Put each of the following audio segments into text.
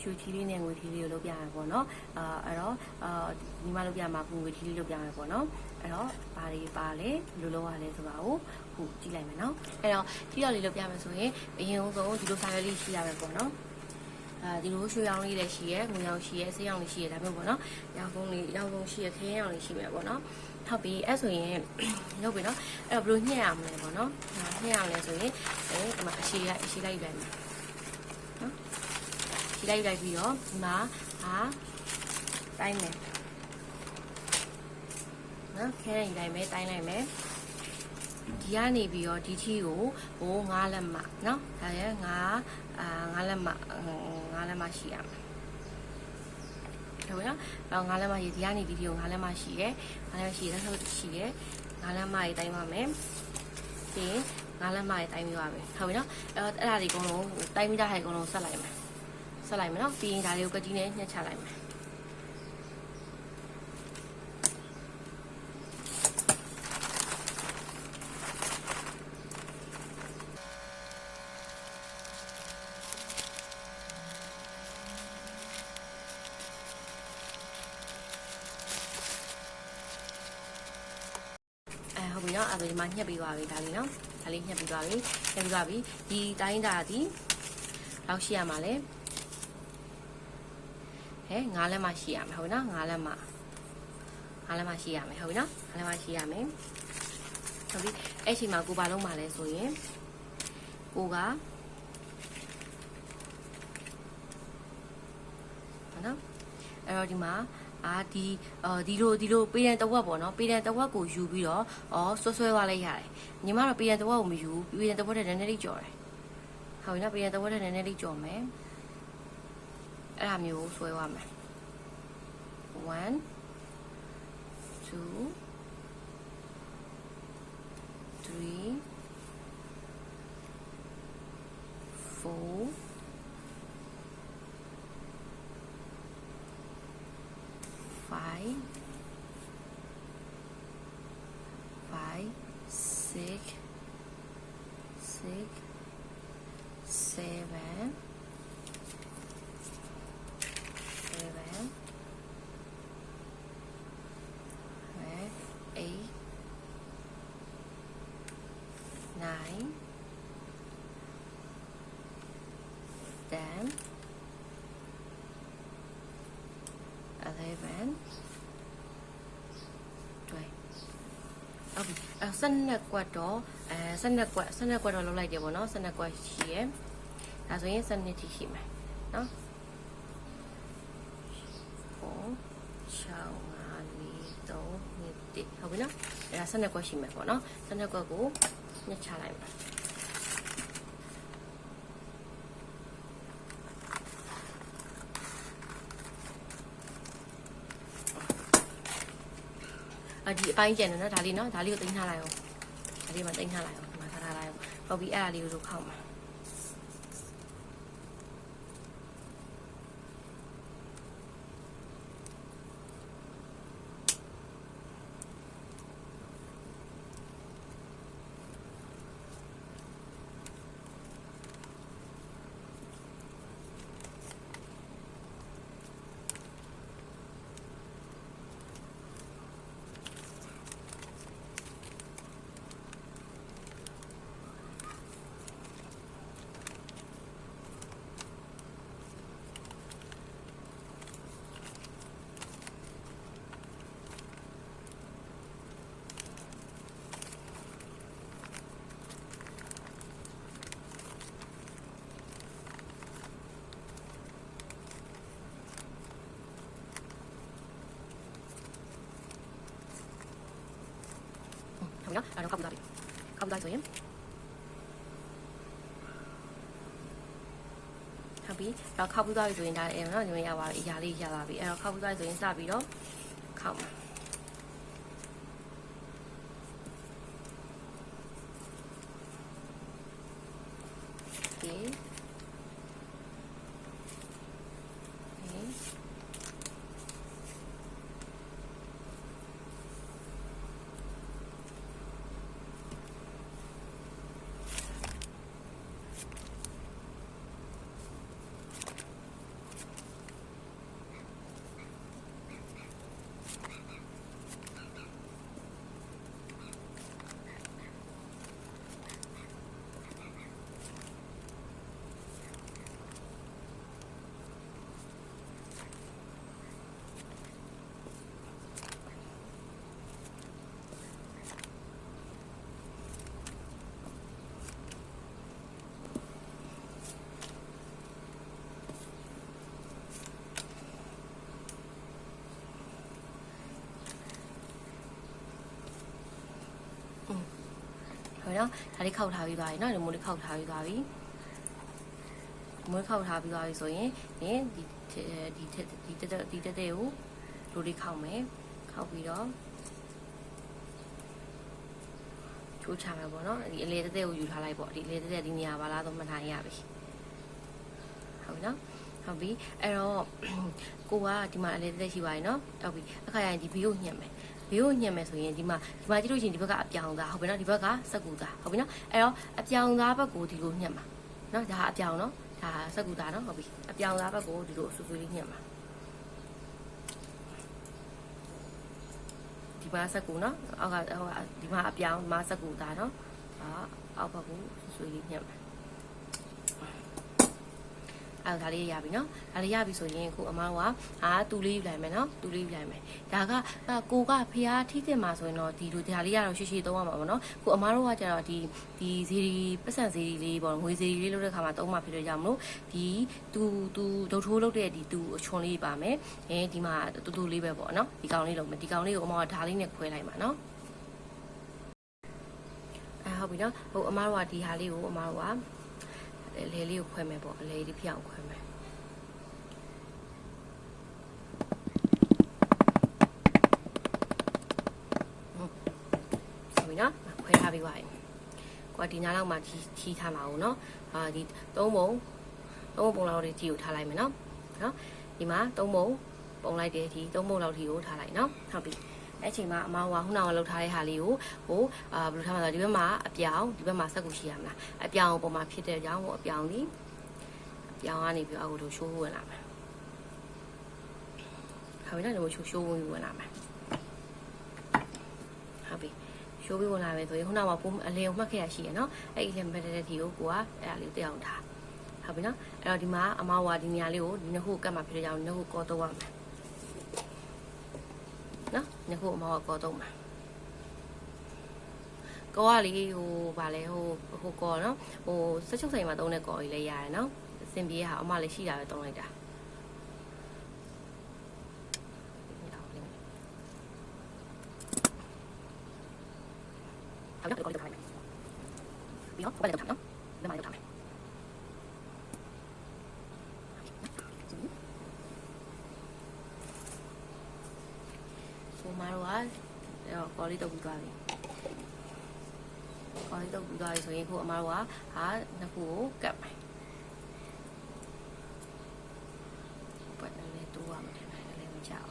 ရွှေထီးလေးနဲ့ငွေထီးလေးကိုလုပ်ပြရမယ်ပေါ့နော်အာအဲ့တော့အာညီမလုပ်ပြမှာငွေထီးလေးလုပ်ပြရမယ်ပေါ့နော်အဲ့တော့ဘာတွေပါလဲဘယ်လိုလုပ်ရလဲဆိုတာကိုခုကြည့်လိုက်မယ်နော်အဲ့တော့ထီးတော်လေးလုပ်ပြမယ်ဆိုရင်အရင်ဆုံးဒီလိုစာရွက်လေးရှိရမယ်ပေါ့နော်အဲဒီလိုရွှေရောင်လေးလည်းရှိရဲငွေရောင်ရှိရဲဆေးရောင်လေးရှိရဲဒါမျိုးပေါ့နော်ရောင်ကုန်းလေးရောင်ကုန်းရှိရဲခင်းရောင်လေးရှိမယ်ပေါ့နော်ဟုတ်ပြီအဲ့ဆိုရင်လုပ်ပြီနော်အဲ့တော့ဘယ်လိုညှက်ရမလဲပေါ့နော်ညှက်ရမလဲဆိုရင်အဲဒီမှာအရှိလိုက်အရှိလိုက်လိုက်မယ်နော် ရှိလိုက်လိုက်ပြီးတော့ဒီမှာဟာတိုင်းမယ်နော်ခဲရင်တိုင်းမယ်တိုင်းလိုက်မယ်ဒီကနေပြီးတော့ဒီထီကိုဟိုငါးလက်မနော်ဒါရဲ့ငါးအာငါးလက်မငါးလက်မရှိရမယ်ဟုတ်ပြီနော်တော့ငါးလက်မရှိဒီကနေဒီထီကိုငါးလက်မရှိရဲငါးလက်မရှိရဲဆိုရှိရဲငါးလက်မရေးတိုင်းပါမယ်ပြီးရင်ငါးလက်မရေးတိုင်းပြီးပါမယ်ဟုတ်ပြီနော်အဲ့တော့အဲ့ဒါဒီအကုန်လုံးတိုင်းပြီးသားဟဲ့အကုန်လုံးဆက်လိုက်မယ် ဆက်လိုက်မယ်နော်ပြီးရင်ဒါလေးကိုကတိနဲ့ညှက်ချလိုက်မယ်အဲဟုတ်ပြီနော်အဲ့ဒါဒီမှာညှက်ပြီးသွားပြီဒါလေးနော်ဒါလေးညှက်ပြီးသွားပြီညှက်ပြီးသွားပြီဒီတိုင်းတာဒီလောက်ရှိရမှာလဲ ဟဲငါးလက်မရှိရမယ်ဟုတ်ပြီနော်ငါးလက်မငါးလက်မရှိရမယ်ဟုတ်ပြီနော်ငါးလက်မရှိရမယ်ဟုတ်ပြီအဲ့ချိန်မှာကိုဘာလုံးမှာလဲဆိုရင်ကိုကဟုတ်နော်အဲ့တော့ဒီမှာအာဒီအော်ဒီလိုဒီလိုပေးတဲ့တဝက်ပေါ့နော်ပေးတဲ့တဝက်ကိုယူပြီးတော့အော်ဆွဲဆွဲသွားလိုက်ရတယ်ညီမတော့ပေးတဲ့တဝက်ကိုမယူဘူးပေးတဲ့တဝက်တဲ့နည်းနည်းလေးကြော်တယ်ဟုတ်ပြီနော်ပေးတဲ့တဝက်တဲ့နည်းနည်းလေးကြော်မယ် အဲ့ one two three four five nine, ten, eleven, twelve. ဟုတ်ပြီအဲ12ကွက်တော့အဲ12ကွက်12ကွက်တော့လောက်လိုက်တယ်ပေါ့နော်12ကွက်ရှိရယ်ဒါဆိုရင်7နှစ်ထိရှိမယ်နော်ဟော6 5 4 3 2 1ဟုတ်ပြီနော်အဲဒါ12ကွက်ရှိမယ်ပေါ့နော်12ကွက်ကို ညှစ်ချလိုက်မယ်အဒီအပိုင်းကျန်တယ်နော်ဒါလေးနော်ဒါလေးကိုတင်ထားလိုက်အောင်ဒါလေးမှတင်ထားလိုက်အောင်ဒီမှာထားထားလိုက်အောင်ဟုတ်ပြီအဲ့ဒါလေးကိုတို့ခောက်မှာဟုတ်ပြီ နော်အဲ့တော့ခောက်ပြီးသွားပြီခောက်ပြီးသွားပြီဆိုရင်ဟုတ်ပြီတော့ခောက်ပြီးသွားပြီဆိုရင်ဒါအဲနော်ညီမရပါပြီအရာလေးရလာပြီအဲ့တော့ခောက်ပြီးသွားပြီဆိုရင်စပြီးတော့ခောက်မှာโอเค ပြီနော်ဒါလေးခောက်ထားပြီးသွားပြီနော်ဒီမိုးလေးခောက်ထားပြီးသွားပြီဒီမိုးခောက်ထားပြီးသွားပြီဆိုရင်ဒီဒီဒီဒီတက်ဒီတက်တဲ့ကိုလိုလေးခောက်မယ်ခောက်ပြီးတော့ချိုးချမယ်ပေါ့နော်ဒီအလေတက်တဲ့ကိုယူထားလိုက်ပေါ့ဒီအလေတက်တဲ့ဒီနေရာပါလားတော့မှတ်ထားရပြီဟုတ်ပြီနော်ဟုတ်ပြီအဲ့တော့ကိုကဒီမှာအလေတက်ရှိပါရင်နော်ဟုတ်ပြီအခါရရင်ဒီဘီကိုညှက်မယ် ဘီကိုညှက်မယ်ဆိုရင်ဒီမှာဒီမှာကြည့်လို့ရှိရင်ဒီဘက်ကအပြောင်သားဟုတ်ပြီနော်ဒီဘက်ကစက်ကူသားဟုတ်ပြီနော်အဲ့တော့အပြောင်သားဘက်ကိုဒီလိုညှက်မှာနော်ဒါကအပြောင်နော်ဒါစက်ကူသားနော်ဟုတ်ပြီအပြောင်သားဘက်ကိုဒီလိုဆူဆူလေးညှက်မှာဒီမှာစက်ကူနော်အောက်ကဟိုဒီမှာအပြောင်ဒီမှာစက်ကူသားနော်ဒါအောက်ဘက်ကိုဆူဆူလေးညှက်မှာ အဲ့ဒါလေးရပြီနော်ဒါလေးရပြီဆိုရင်ခုအမားကဟာတူလေးယူလိုက်မယ်နော်တူလေးယူလိုက်မယ်ဒါကကိုကဖျားထိတင်မှာဆိုရင်တော့ဒီလိုဒါလေးကတော့ရှိရှိသုံးရမှာပေါ့နော်ခုအမားတို့ကကျတော့ဒီဒီဇီရီပတ်စံဇီရီလေးပေါ့ငွေဇီရီလေးလုပ်တဲ့ခါမှာသုံးမှာဖြစ်တဲ့ကြောင့်မလို့ဒီတူတူဒုတ်ထိုးလုပ်တဲ့ဒီတူအချွန်လေးပါမယ်အဲဒီမှာတူတူလေးပဲပေါ့နော်ဒီကောင်လေးလုံးမယ်ဒီကောင်လေးကိုအမားကဓာလေးနဲ့ခွဲလိုက်မှာနော်အဲဟုတ်ပြီနော်ဟိုအမားတို့ကဒီဟာလေးကိုအမားတို့က အလဲလေးကိုခွဲမယ်ပေါ့အလဲလေးဖြစ်အောင်ခွဲမယ်ဟုတ်ပြီနော်ခွဲထားပြီးပါပြီကိုကဒီနားလောက်မှချီချီထားမှာဦးနော်အာဒီသုံးပုံသုံးပုံလောက်လေးကြီးကိုထားလိုက်မယ်နော်နော်ဒီမှာသုံးပုံပုံလိုက်တဲ့ဒီသုံးပုံလောက်ထိကိုထားလိုက်နော်ဟုတ်ပြီ အဲ့ချိန်မှာအမကခုနကလှုပ်ထားတဲ့ဟာလေးကိုဟိုအာဘယ်လိုထားမှာလဲဒီဘက်မှာအပြောင်ဒီဘက်မှာစက်ကူရှိရမလားအပြောင်ပုံမှာဖြစ်တဲ့ကြောင့်ဟိုအပြောင်ဒီအပြောင်ကနေပြီးအခုတို့ရှိုးဝင်လာမယ်ဟုတ်ပြီနော်ဒီလိုရှိုးရှိုးဝင်ဝင်လာမယ်ဟုတ်ပြီရှိုးပြီးဝင်လာမယ်ဆိုရင်ခုနကပုံအလင်းကိုမှတ်ခဲ့ရရှိရနော်အဲ့ဒီလင်ဘက်တဲ့ဒီကိုကိုကအဲ့ဒါလေးတက်အောင်ထားဟုတ်ပြီနော်အဲ့တော့ဒီမှာအမဝါဒီနေရာလေးကိုဒီနှစ်ခုကတ်မှာဖြစ်တဲ့ကြောင့်နှစ်ခုကောတော့ရမယ် နော်နှစ်ခုအမဝါကောတော့မှာကောကလေးဟိုဗာလဲဟိုဟိုကောနော်ဟိုစက်ချုပ်ဆိုင်မှာတုံးတဲ့ကောကြီးလည်းရတယ်နော်အစင်ပြေးဟာအမလည်းရှိတာပဲတုံးလိုက်တာဟုတ်တယ်ကောလေးတော့ထားလိုက်ပြီးတော့ဘယ်လိုထားနော်ဘယ်မှာလုပ်ထားမလဲ ဆိုမာတော့ကတော့ကောလေးတော့ပြီးသွားပြီကောလေးတော့ပြီးသွားပြီဆိုရင်ခုအမတို့ကဟာနှစ်ခုကိုကတ်မယ်ပတ်တယ်လေတူရမယ်လည်းမကြောက်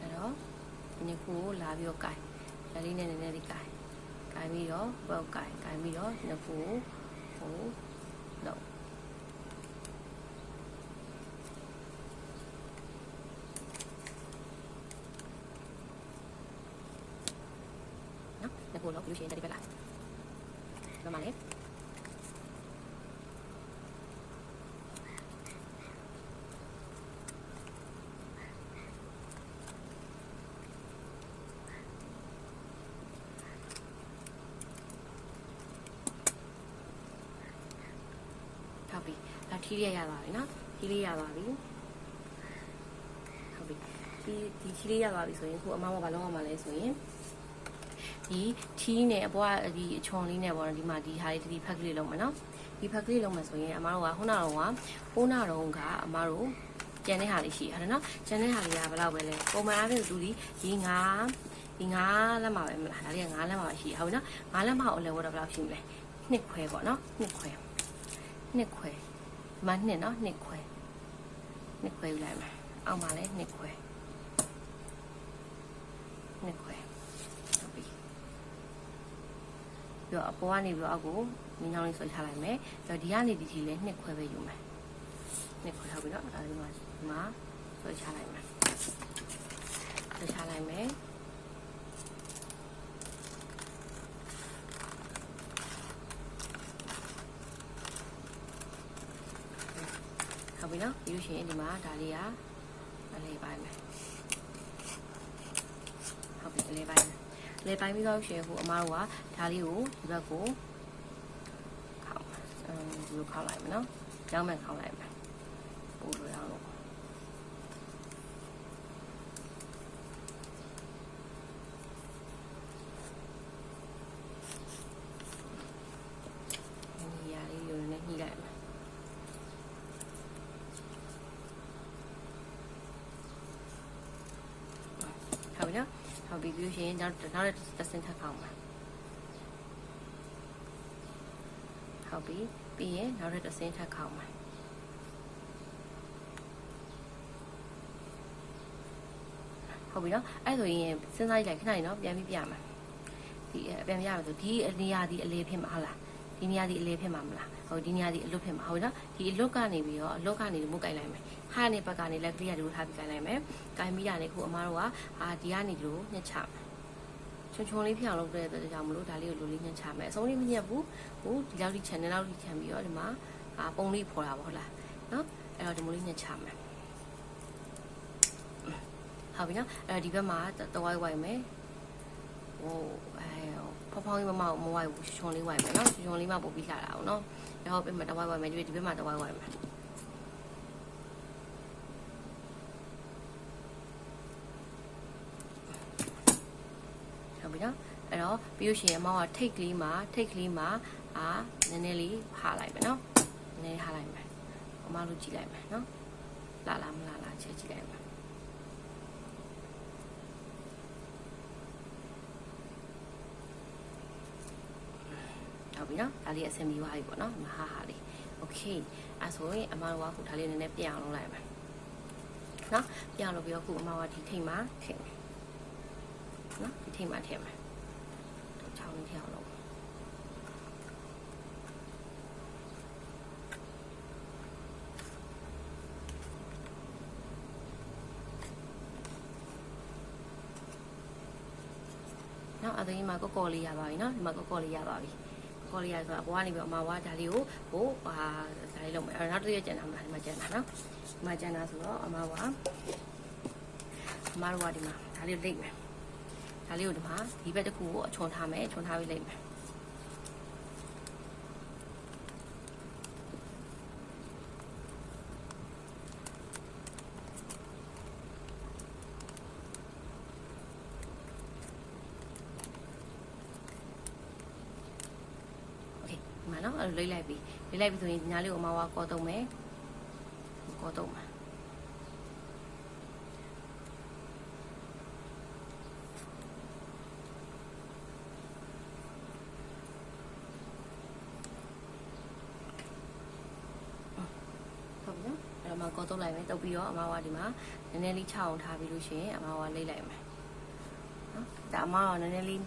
အဲ့တော့ဒီနှစ်ခုကိုလာပြီးတော့ကင်ဒါလေးနဲ့နည်းနည်းလေးကင်ကင်ပြီးတော့ဘောက်ကင်ကင်ပြီးတော့နှစ်ခုကိုဟိုတော့နော်ငါကိုလောက် ပြီးလို့ရှိရင်တက်ဒီဘက်လာဘယ်မှာလဲဟုတ်ပြီဒါထီးရရသွားပြီနော်ထီးလေးရသွားပြီဟုတ်ပြီဒီဒီထီးလေးရသွားပြီဆိုရင်ခုအမမဘာလုပ်ရမှာလဲဆိုရင် ဒီထီးနဲ့အပွားဒီအချွန်လေးနဲ့ပေါ့နော်ဒီမှာဒီဟာလေးဒီဖက်ကလေးလုံးမယ်နော်ဒီဖက်ကလေးလုံးမယ်ဆိုရင်အမတို့ကခုနကတော့ကပိုးနာတော့ကအမတို့ကျန်တဲ့ဟာလေးရှိရတယ်နော်ကျန်တဲ့ဟာလေးကဘယ်လောက်ပဲလဲပုံမှန်အားဖြင့်သူဒီဒီငါဒီငါလက်မှာပဲမလားဒါလေးကငါလက်မှာပဲရှိရဟုတ်ပြီနော်ငါလက်မှာအလဲဝတ်တော့ဘယ်လောက်ရှိမလဲနှစ်ခွဲပေါ့နော်နှစ်ခွဲနှစ်ခွဲဒီမှာနှစ်နော်နှစ်ခွဲနှစ်ခွဲယူလိုက်မယ်အောက်မှာလည်းနှစ်ခွဲနှစ်ခွဲဟုတ်ပြီ ပြီးတော့အပေါ်ကနေပြီးတော့အောက်ကိုမင်းချောင်းလေးဆွဲချလိုက်မယ်ပြီးတော့ဒီကနေဒီထီလေးနှစ်ခွဲပဲယူမယ်နှစ်ခွဲဟုတ်ပြီနော်အဲဒီမှာဒီမှာဆွဲချလိုက်မယ်ဆွဲချလိုက်မယ်ဟုတ်ပြီနော်ပြီးလို့ရှိရင်ဒီမှာဒါလေးကအလေးပိုင်းမယ်ဟုတ်ပြီအလေးပိုင်းမယ် လေပိုင်းပြီးတော့ရှင်ဟိုအမားတို့ကဒါလေးကိုဒီဘက်ကိုခေါက်အဲဒီလိုခေါက်လိုက်မယ်နော်။ကြောင်းမဲ့ခေါက်လိုက်မယ်။ပို့လို့ရအောင်လို့ ပြီ နော်ဟုတ်ပြီပြီးလို့ရှိရင်နောက်နောက်တစ်စင်ထပ်ခေါက်မှာဟုတ်ပြီပြီးရင်နောက်တစ်စင်ထပ်ခေါက်မှာဟုတ်ပြီနော်အဲ့ဆိုရင်စဉ်းစားကြည့်လိုက်ခဏလေးနော်ပြန်ပြီးပြမှာဒီပြန်ပြရမယ်ဆိုဒီနေရာဒီအလေးဖြစ်မှာဟုတ်လားဒီနေရာဒီအလေးဖြစ်မှာမလားဟုတ်ဒီနေရာဒီအလွတ်ဖြစ်မှာဟုတ်ပြီနော်ဒီအလွတ်ကနေပြီးတော့အလွတ်ကနေမုတ်ကြိုက်လိုက်မယ် ဟာနေဘက်ကနေလက်ကလေးရဒီလိုထားပြီးကြိုက်လိုက်မယ်ကြိုင်ပြီးရတယ်ခုအမားတို့ကအာဒီကနေဒီလိုညှက်ချမယ်ချွန်ချွန်လေးဖြစ်အောင်လုပ်တဲ့အတွက်ကြောင့်မလို့ဒါလေးကိုလိုလေးညှက်ချမယ်အဆုံးလေးမညှက်ဘူးဟိုဒီလောက်ဒီ channel လောက်ဒီ channel ပြီးတော့ဒီမှာအာပုံလေးဖော်တာပေါ့ဟုတ်လားနော်အဲ့တော့ဒီမိုးလေးညှက်ချမယ်ဟုတ်ပြီနော်အဲ့တော့ဒီဘက်မှာတဝိုက်ဝိုက်မယ်ဟိုအဲဖောက်ဖောင်းကြီးမမမဝိုက်ဘူးချွန်လေးဝိုက်မယ်နော်ချွန်လေးမှပို့ပြီးလာတာအောင်နော်အဲ့တော့ပြန်မတဝိုက်ဝိုက်မယ်ဒီဒီဘက်မှာတဝိုက်ဝိုက်မယ်ဟုတ်ပြီနော်အဲ့တော့ ပြီးလို့ရှိရင်အမောင်ကထိတ်ကလေးမှာထိတ်ကလေးမှာအာနည်းနည်းလေးဟာလိုက်မယ်နော်နည်းနည်းဟာလိုက်မယ်အမောင်တို့ကြည့်လိုက်မယ်နော်လာလာမလာလာချက်ကြည့်လိုက်မယ်ဟုတ်ပြီနော်ဒါလေးအဆင်ပြေသွားပြီပေါ့နော်မဟာဟာလေးโอเคအဲဆိုရင်အမတို့ကခုဒါလေးနည်းနည်းပြအောင်လုပ်လိုက်မယ်နော်ပြအောင်လုပ်ပြီးတော့ခုအမကဒီထိတ်မှာထည့်မယ်နော်ဒီထိတ်မှာထည့်မယ် ချောင်းလေးထည့်အောင်လုပ်နော်အသိဒီမှာကော့ကော်လေးရပါပြီနော်ဒီမှာကော့ကော်လေးရပါပြီကော်လေးရဆိုတော့ဘွားနေပြီးအမဝါဒါလေးကိုဟိုဟာဒါလေးလုပ်မယ်အဲ့တော့နောက်တစ်ရက်ကျန်တာမှာဒီမှာကျန်တာနော်ဒီမှာကျန်တာဆိုတော့အမဝါအမတို့ကဒီမှာဒါလေးကိုလိမ့်မယ် ဒါလေးကိုဒီမှာဒီဘက်တစ်ခုကိုအချုံထားမယ်ချုံထားပြီးလိုက်မယ်မှာနော်အဲ့လိုလိမ့်လိုက်ပြီလိမ့်လိုက်ပြီဆိုရင်ဒီနားလေးကိုအမဝါကောတုံးမယ်ကောတုံးမှာ မကောတုတ်လိုက်မယ်တုတ်ပြီးတော့အမဝါဒီမှာနည်းနည်းလေးချအောင်ထားပြီးလို့ရှိရင်အမဝါလိမ့်လိုက်မယ်နော်ဒါအမဝါနည်းနည်းလေး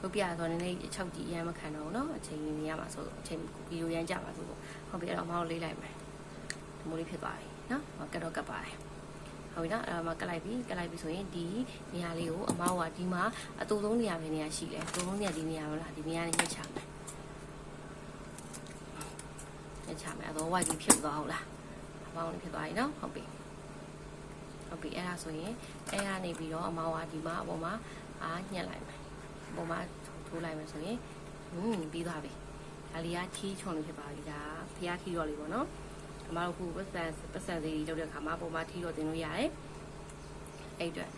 ရုပ်ပြဆိုတော့နည်းနည်းအချောက်ကြည့်ရမ်းမခံတော့ဘူးနော်အချိန်ကြီးနေရမှာဆိုအချိန်ဗီဒီယိုရမ်းကြပါဆိုတော့ဟုတ်ပြီအဲ့တော့အမဝါလိမ့်လိုက်မယ်ဒီမိုးလေးဖြစ်သွားပြီနော်မကတ်တော့ကတ်ပါတယ်ဟုတ်ပြီနော်အဲ့တော့မကတ်လိုက်ပြီကတ်လိုက်ပြီဆိုရင်ဒီနေရာလေးကိုအမဝါဒီမှာအတူဆုံးနေရာပဲနေရာရှိတယ်အတူဆုံးနေရာဒီနေရာမလားဒီနေရာလေးညှစ်ချမယ်ညချမယ်အတော့ဝိုက်ကြီးဖြစ်သွားဟုတ်လား အပေါင်းလေးဖြစ်သွားပြီနော်ဟုတ်ပြီဟုတ်ပြီအဲ့ဒါဆိုရင်အဲ့ကနေပြီးတော့အမောင်ကဒီမှာအပေါ်မှာအာညှက်လိုက်မယ်အပေါ်မှာထိုးလိုက်မယ်ဆိုရင်ဟွန်းပြီးသွားပြီဒါလေးကထီးချုံလေးဖြစ်ပါပြီဒါဖျားထီးရော်လေးပေါ့နော်အမတို့ခုပတ်စံပတ်စံသေးလေးလုပ်တဲ့ခါမှာအပေါ်မှာထီးရော်တင်လို့ရတယ်အဲ့အတွက်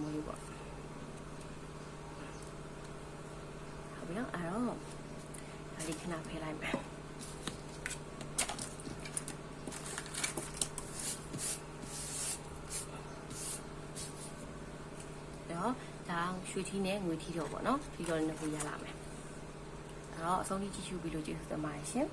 မိုးလေးပေါ့ဟုတ်ပြီနော်အဲ့တော့ဒါလေးခဏဖယ်လိုက်မယ် တော့ဒါရွှေထီးနဲ့ငွေထီးတော့ပေါ့နော်ထီးတော့လည်းနှစ်ခုရလာမယ်အဲ့တော့အဆုံးထိကြည့်ရှုပြီးလို့ကျေးဇူးတင်ပါတယ်ရှင်